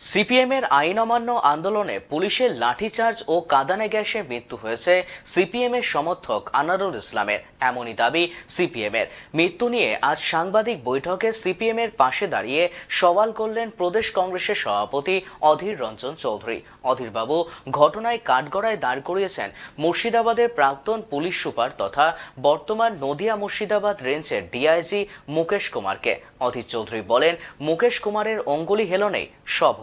সিপিএমের আইন অমান্য আন্দোলনে পুলিশের লাঠিচার্জ ও কাদানে গ্যাসে মৃত্যু হয়েছে সিপিএমের সমর্থক আনারুল ইসলামের। এমনই দাবি সিপিএমের মৃত্যু নিয়ে আজ সাংবাদিক বৈঠকে সিপিএমের পাশে দাঁড়িয়ে সওয়াল করলেন প্রদেশ কংগ্রেসের সভাপতি অধীর রঞ্জন চৌধুরী। অধীরবাবু ঘটনায় কাঠগড়ায় দাঁড় করিয়েছেন মুর্শিদাবাদের প্রাক্তন পুলিশ সুপার তথা বর্তমান নদিয়া মুর্শিদাবাদ রেঞ্জের ডিআইজি মুকেশ কুমারকে। অধীর চৌধুরী বলেন, মুকেশ কুমারের অঙ্গুলি হেলনেই সব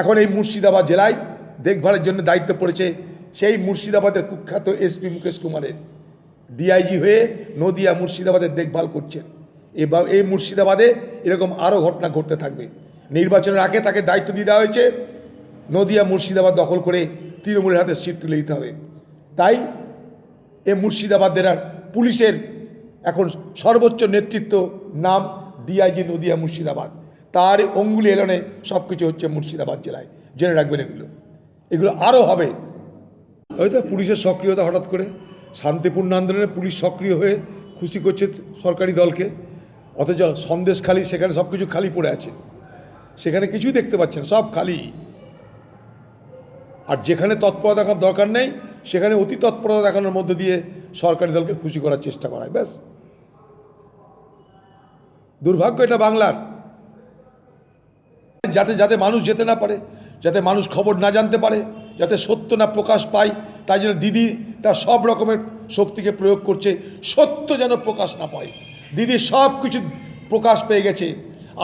এখন এই মুর্শিদাবাদ জেলায় দেখভালের জন্য দায়িত্ব পড়েছে সেই মুর্শিদাবাদের কুখ্যাত এসপি মুকেশ কুমারের। ডিআইজি হয়ে নদিয়া মুর্শিদাবাদের দেখভাল করছেন। এবার এই মুর্শিদাবাদে এরকম আরও ঘটনা ঘটতে থাকবে। নির্বাচনের আগে তাকে দায়িত্ব দিয়ে দেওয়া হয়েছে। নদিয়া মুর্শিদাবাদ দখল করে তৃণমূলের হাতে সিট তুলে দিতে হবে। তাই এ মুর্শিদাবাদের আর পুলিশের এখন সর্বোচ্চ নেতৃত্ব নাম ডিআইজি নদিয়া মুর্শিদাবাদ। তার অঙ্গুলি এলনে সব কিছু হচ্ছে মুর্শিদাবাদ জেলায়। জেনে রাখবেন এগুলো। এগুলো আরও হবে। হয়তো পুলিশের সক্রিয়তা হঠাৎ করে। শান্তিপূর্ণ আন্দোলনে পুলিশ সক্রিয় হয়ে খুশি করছে সরকারি দলকে। অথচ সন্দেশ খালি, সেখানে সব কিছু খালি পড়ে আছে। সেখানে কিছুই দেখতে পাচ্ছেন সব খালি। আর যেখানে তৎপরতা দেখার দরকার নেই, সেখানে অতি তৎপরতা দেখানোর মধ্যে দিয়ে সরকারি দলকে খুশি করার চেষ্টা করায়, ব্যাস। দুর্ভাগ্য এটা বাংলার। যাতে যাতে মানুষ যেতে না পারে, যাতে মানুষ খবর না জানতে পারে, যাতে সত্য না প্রকাশ পায়, তাই জন্য দিদি তার সব রকমের শক্তিকে প্রয়োগ করছে, সত্য যেন প্রকাশ না পায়। দিদি সব কিছু প্রকাশ পেয়ে গেছে।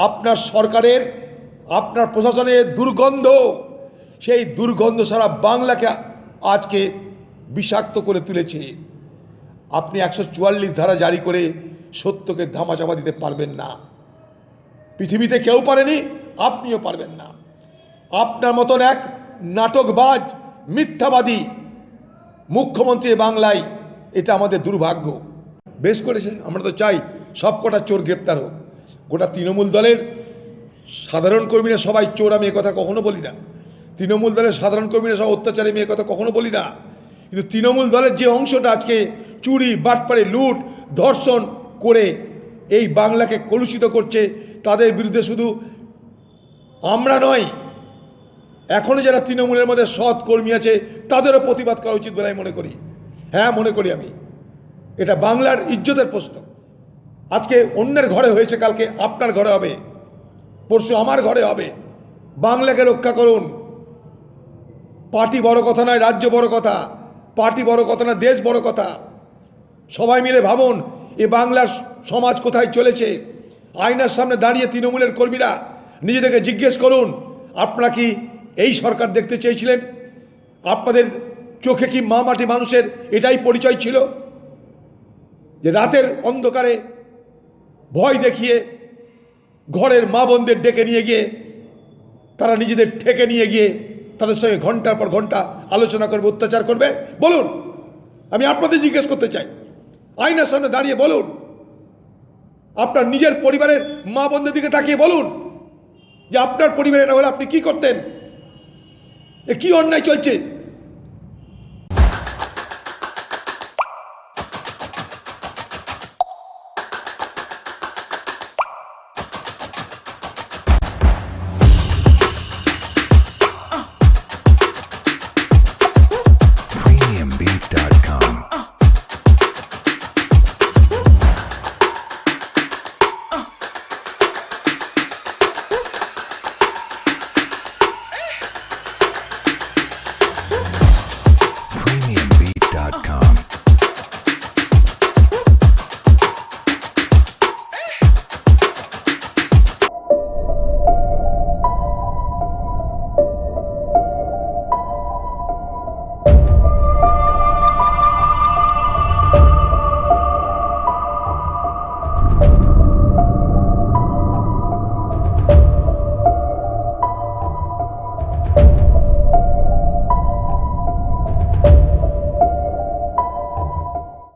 আপনার সরকারের, আপনার প্রশাসনের দুর্গন্ধ, সেই দুর্গন্ধ সারা বাংলাকে আজকে বিষাক্ত করে তুলেছে। আপনি একশো চুয়াল্লিশ ধারা জারি করে সত্যকে ধামাচাপা দিতে পারবেন না। পৃথিবীতে কেউ পারেনি আপনিও পারবেন না। আপনার মতন এক নাটকবাজ, মিথ্যাবাদী মুখ্যমন্ত্রী বাংলায়, এটা আমাদের দুর্ভাগ্য। বেশ করেছে, আমরা তো চাই সব কটা চোর গ্রেপ্তার হোক। গোটা তৃণমূল দলের সাধারণ কর্মীরা সবাই চোর, আমি কথা কখনো বলি না। তৃণমূল দলের সাধারণ কর্মীরা সব অত্যাচারী মেয়ে কথা কখনো বলি না। কিন্তু তৃণমূল দলের যে অংশটা আজকে চুরি, বাটপাড়ে, লুট, ধর্ষণ করে এই বাংলাকে কলুষিত করছে, তাদের বিরুদ্ধে শুধু আমরা নয় এখনও যারা তৃণমূলের মধ্যে সৎ কর্মী আছে, তাদেরও প্রতিবাদ করা উচিত বলে আমি মনে করি। হ্যাঁ মনে করি আমি। এটা বাংলার ইজ্জতের প্রশ্ন। আজকে অন্যের ঘরে হয়েছে, কালকে আপনার ঘরে হবে। পরশু আমার ঘরে হবে। বাংলাকে রক্ষা করুন। পার্টি বড় কথা নয়, রাজ্য বড় কথা। পার্টি বড় কথা না, দেশ বড় কথা। সবাই মিলে ভাবুন, এ বাংলার সমাজ কোথায় চলেছে? আয়নার সামনে দাঁড়িয়ে তৃণমূলের কর্মীরা নিজেদেরকে জিজ্ঞেস করুন, আপনারা কি এই সরকার দেখতে চেয়েছিলেন? আপনাদের চোখে কি মা মাটি মানুষের এটাই পরিচয় ছিল? যে রাতের অন্ধকারে ভয় দেখিয়ে ঘরের মা বোনদের ডেকে নিয়ে গিয়ে, তারা নিজেদের ঠেকে নিয়ে গিয়ে তাদের সঙ্গে ঘণ্টার পর ঘণ্টা আলোচনা করবে, অত্যাচার করবে। বলুন, আমি আপনাদের জিজ্ঞেস করতে চাই। আইনার সামনে দাঁড়িয়ে বলুন। আপনার নিজের পরিবারের মা বোনদের দিকে তাকিয়ে বলুন। যে আপনার পরিবারে এটা হলে আপনি কি করতেন? কি অন্যায় চলছে?